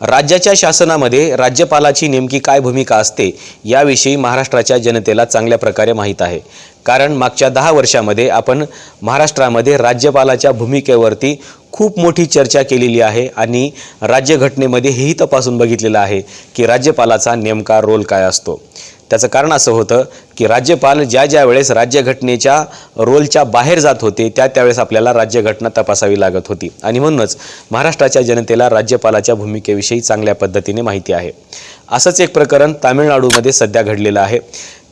राज्याच्या शासनामध्ये राज्यपालाची नेमकी काय भूमिका असते याविषयी महाराष्ट्राच्या जनतेला चांगल्या प्रकारे माहीत आहे. कारण मागच्या दहा वर्षामध्ये आपण महाराष्ट्रामध्ये राज्यपालाच्या भूमिकेवरती खूप मोठी चर्चा केलेली आहे आणि राज्यघटनेमध्ये हेही तपासून बघितलेलं आहे की राज्यपालाचा नेमका रोल काय असतो. त्याचं कारण असं होतं की राज्यपाल ज्या ज्या वेळेस राज्यघटनेच्या रोलच्या बाहेर जात होते त्या त्यावेळेस आपल्याला राज्यघटना तपासावी लागत होती. आणि म्हणूनच महाराष्ट्राच्या जनतेला राज्यपालाच्या भूमिकेविषयी चांगल्या पद्धतीने माहिती आहे. असंच एक प्रकरण तामिळनाडूमध्ये सध्या घडलेलं आहे.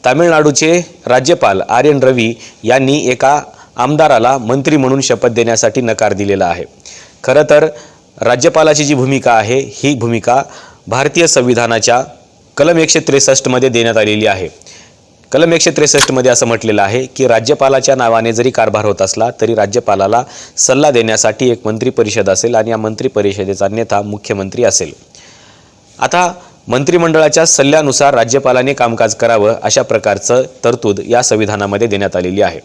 तामिळनाडूचे राज्यपाल आर एन रवी यांनी एका आमदाराला मंत्री म्हणून शपथ देण्यासाठी नकार दिलेला आहे. खरं तर राज्यपालाची जी भूमिका आहे ही भूमिका भारतीय संविधानाच्या कलम एकशे त्रेसष्टमध्ये देण्यात आलेली आहे. कलम एकशे त्रेसष्टमध्ये असं म्हटलेलं आहे की राज्यपालाच्या नावाने जरी कारभार होत असला तरी राज्यपालाला सल्ला देण्यासाठी एक मंत्री परिषद असेल आणि या मंत्री परिषदेचा नेता मुख्यमंत्री असेल. आता मंत्रिमंडळाच्या सल्ल्यानुसार राज्यपालाने कामकाज करावं अशा प्रकारचं तरतूद या संविधानामध्ये देण्यात आलेली आहे.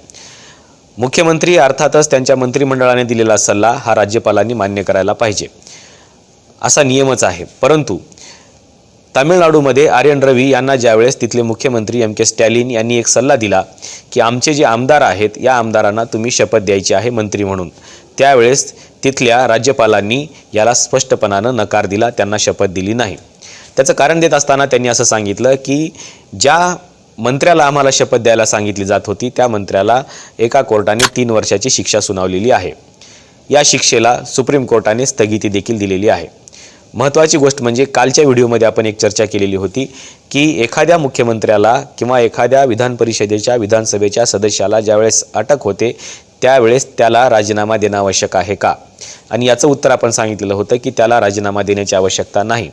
मुख्यमंत्री अर्थातच त्यांच्या मंत्रिमंडळाने दिलेला सल्ला हा राज्यपालांनी मान्य करायला पाहिजे. असा नियमच आहे. परंतु तामिळनाडूमध्ये आर्यन रवी यांना ज्यावेळेस तिथले मुख्यमंत्री एम के स्टॅलिन यांनी एक सल्ला दिला की आमचे जे आमदार आहेत या आमदारांना तुम्ही शपथ द्यायची आहे मंत्री म्हणून. त्यावेळेस तिथल्या राज्यपालांनी याला स्पष्टपणानं नकार दिला त्यांना शपथ दिली नाही. त्याचं कारण देत असताना त्यांनी असं सांगितलं की ज्या मंत्र्याला आम्हाला शपथ द्यायला सांगितली जात होती त्या मंत्र्याला एका कोर्टाने तीन वर्षाची शिक्षा सुनावलेली आहे. या शिक्षेला सुप्रीम कोर्टाने स्थगिती देखील दिलेली आहे. महत्त्वाची गोष्ट म्हणजे कालच्या व्हिडिओमध्ये आपण एक चर्चा केलेली होती की एखाद्या मुख्यमंत्र्याला किंवा एखाद्या विधान परिषदेच्या विधानसभेच्या सदस्याला ज्यावेळेस अटक होते त्यावेळेस त्याला राजीनामा देणं आवश्यक आहे का? आणि याचं उत्तर आपण सांगितलेलं होतं की त्याला राजीनामा देण्याची आवश्यकता नाही.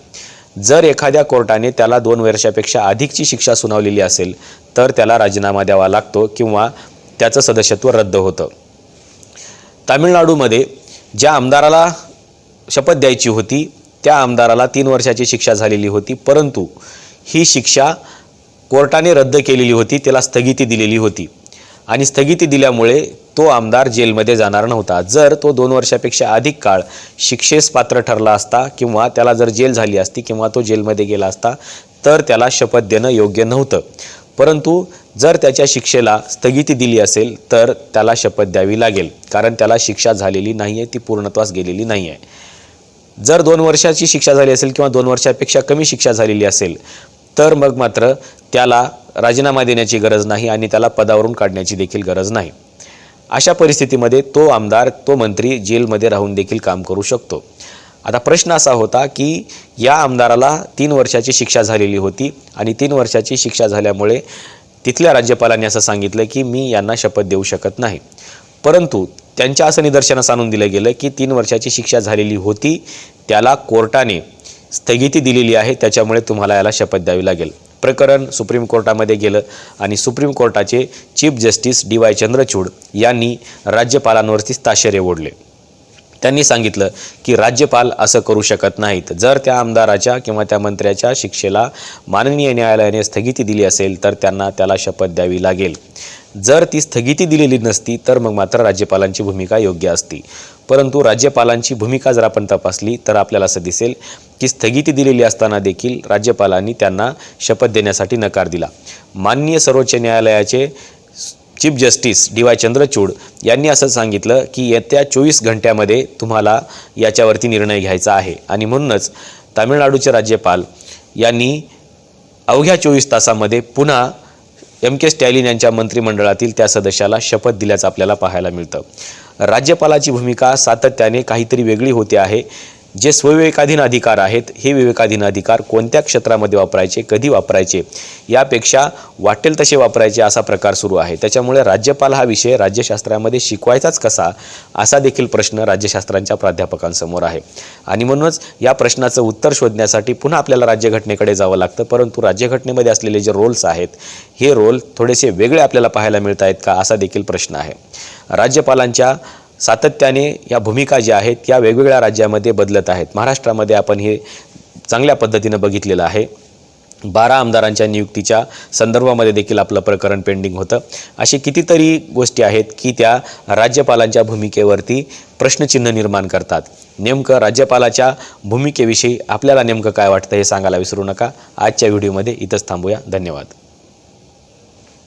जर एखाद्या कोर्टाने त्याला दोन वर्षापेक्षा अधिकची शिक्षा सुनावलेली असेल तर त्याला राजीनामा द्यावा लागतो किंवा त्याचं सदस्यत्व रद्द होतं. तामिळनाडूमध्ये ज्या आमदाराला शपथ द्यायची होती त्या आमदाराला तीन वर्षाची शिक्षा झालेली होती परंतु ही शिक्षा कोर्टाने रद्द केलेली होती त्याला स्थगिती दिलेली होती. आणि स्थगिती दिल्यामुळे तो आमदार जेलमध्ये जाणार नव्हता. जर तो दोन वर्षापेक्षा अधिक काळ शिक्षेस पात्र ठरला असता किंवा त्याला जर जेल झाली असती किंवा तो जेलमध्ये गेला असता तर त्याला शपथ देणं योग्य नव्हतं. परंतु जर त्याच्या शिक्षेला स्थगिती दिली असेल तर त्याला शपथ द्यावी लागेल. कारण त्याला शिक्षा झालेली नाही आहे ती पूर्णत्वास गेलेली नाही आहे जर दोन वर्षाची शिक्षा झाली असेल किंवा दोन वर्षापेक्षा कमी शिक्षा झालेली असेल तर मग मात्र त्याला राजीनामा देण्याची गरज नाही आणि त्याला पदावरून काढण्याची देखील गरज नाही. अशा परिस्थितीमध्ये तो आमदार तो मंत्री जेलमध्ये राहून देखील काम करू शकतो. आता प्रश्न असा होता की या आमदाराला तीन वर्षाची शिक्षा झालेली होती आणि तीन वर्षाची शिक्षा झाल्यामुळे तिथल्या राज्यपालांनी असं सांगितलं की मी यांना शपथ देऊ शकत नाही. परंतु त्यांच्या असं निदर्शनास आणून दिलं गेलं की तीन वर्षाची शिक्षा झालेली होती. त्याला कोर्टाने स्थगिती दिलेली आहे. त्याच्यामुळे तुम्हाला याला शपथ द्यावी लागेल. प्रकरण सुप्रीम कोर्टामध्ये गेलं आणि supreme कोर्टाचे chief justice D Y Chandrachud यांनी राज्यपालांवरती ताशेरे ओढले. त्यांनी सांगितलं की राज्यपाल असं करू शकत नाहीत. जर त्या आमदाराच्या किंवा त्या मंत्र्याच्या शिक्षेला माननीय न्यायालयाने स्थगिती दिली असेल तर त्यांना त्याला शपथ द्यावी लागेल. जर ती स्थगिती दिलेली नसती तर मग मात्र राज्यपालांची भूमिका योग्य असती. परंतु राज्यपालांची भूमिका जर आपण तपासली तर आपल्याला असं दिसेल की स्थगिती दिलेली असताना देखील राज्यपालांनी त्यांना शपथ देण्यासाठी नकार दिला. माननीय सर्वोच्च न्यायालयाचे chief justice D Y Chandrachud यांनी असं सांगितलं की येत्या चोवीस घंट्यामध्ये तुम्हाला याच्यावरती निर्णय घ्यायचा आहे. आणि म्हणूनच तामिळनाडूचे राज्यपाल यांनी अवघ्या चोवीस तासामध्ये पुन्हा एम के स्टॅलिन यांच्या मंत्रिमंडळातील त्या सदस्याला शपथ दिल्याचं आपल्याला पाहायला मिळतं. राज्यपालाची भूमिका सातत्याने काहीतरी वेगळी होते आहे. जे स्वविवेकाधीन अधिकार आहेत हे विवेकाधीन अधिकार कोणत्या क्षेत्रामध्ये वापरायचे कधी वापरायचे यापेक्षा वाटेल तसे वापरायचे असा प्रकार सुरू आहे. त्याच्यामुळे राज्यपाल हा विषय राज्यशास्त्रामध्ये शिकवायचाच कसा असा देखील प्रश्न राज्यशास्त्रांच्या प्राध्यापकांसमोर आहे. आणि म्हणूनच या प्रश्नाचं उत्तर शोधण्यासाठी पुन्हा आपल्याला राज्यघटनेकडे जावं लागतं परंतु राज्यघटनेमध्ये असलेले जे रोल्स आहेत हे रोल थोडेसे वेगळे आपल्याला पाहायला मिळत आहेत का असा देखील प्रश्न आहे. राज्यपालांच्या सातत्याने या भूमिका ज्या आहेत या वेगवेगळ्या राज्यामध्ये बदलत आहेत. महाराष्ट्रामध्ये आपण हे चांगल्या पद्धतीनं बघितलेलं आहे. बारा आमदारांच्या नियुक्तीच्या संदर्भामध्ये देखील आपलं प्रकरण पेंडिंग होतं. अशी कितीतरी गोष्टी आहेत की त्या राज्यपालांच्या भूमिकेवरती प्रश्नचिन्ह निर्माण करतात. नेमकं राज्यपालाच्या भूमिकेविषयी आपल्याला नेमकं काय वाटतं हे सांगायला विसरू नका. आजच्या व्हिडिओमध्ये इथंच थांबूया. धन्यवाद.